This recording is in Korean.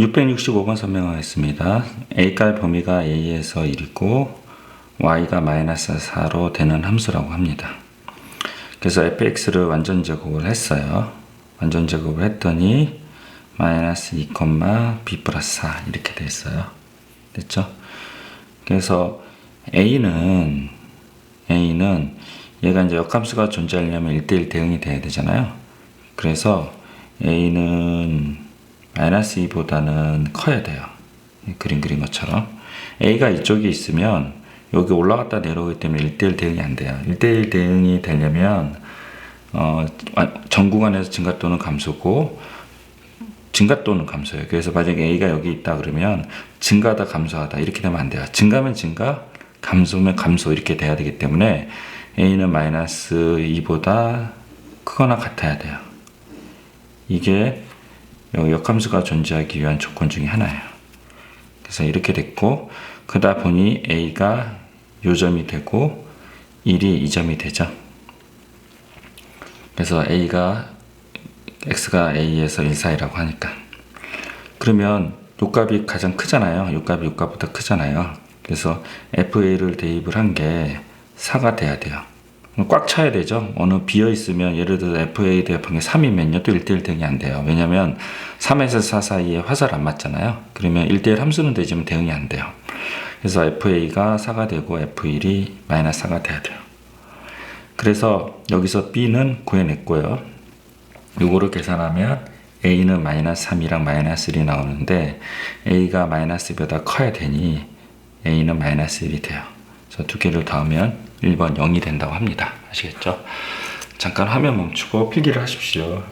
665번 설명하겠습니다. A갈 범위가 A에서 1이고 Y가 마이너스 4로 되는 함수라고 합니다. 그래서 fx를 완전 제곱을 했어요. 완전 제곱을 했더니 마이너스 2, b 플러스 4 이렇게 됐어요. 됐죠? 그래서 a는 a는 얘가 이제 역함수가 존재하려면 1대1 대응이 돼야 되잖아요. 그래서 a는 2보다는 커야 돼요. 이 그림 그린 것처럼 a가 이쪽에 있으면 여기 올라갔다 내려오기 때문에 1대1 대응이 안 돼요. 1대1 대응이 되려면 어, 전 구간에서 증가 또는 감소고 증가 또는 감소예요. 그래서 만약에 A가 여기 있다 그러면 증가다 감소하다 이렇게 되면 안 돼요. 증가면 증가, 감소면 감소 이렇게 돼야 되기 때문에 A는 마이너스 2보다 크거나 같아야 돼요. 이게 역함수가 존재하기 위한 조건 중에 하나예요. 그래서 이렇게 됐고 그러다 보니 A가 요점이 되고 1이 이 점이 되죠. 그래서 A가 X가 A에서 1 사이라고 하니까 그러면 요값이 가장 크잖아요. 요값이 요값보다 크잖아요. 그래서 FA를 대입을 한 게 4가 돼야 돼요. 꽉 차야 되죠. 어느 비어 있으면 예를 들어 FA 대입한 게 3이면요. 또 1대1 대응이 안 돼요. 왜냐면 3에서 4 사이에 화살 안 맞잖아요. 그러면 1대1 함수는 되지만 대응이 안 돼요. 그래서 FA가 4가 되고 F1이 마이너스 4가 돼야 돼요. 그래서 여기서 B는 구해냈고요. 요거를 계산하면 A는 마이너스 3이랑 마이너스 1이 나오는데 A가 마이너스 2보다 커야 되니 A는 마이너스 1이 돼요. 그래서 두 개를 더하면 1번 0이 된다고 합니다. 아시겠죠? 잠깐 화면 멈추고 필기를 하십시오.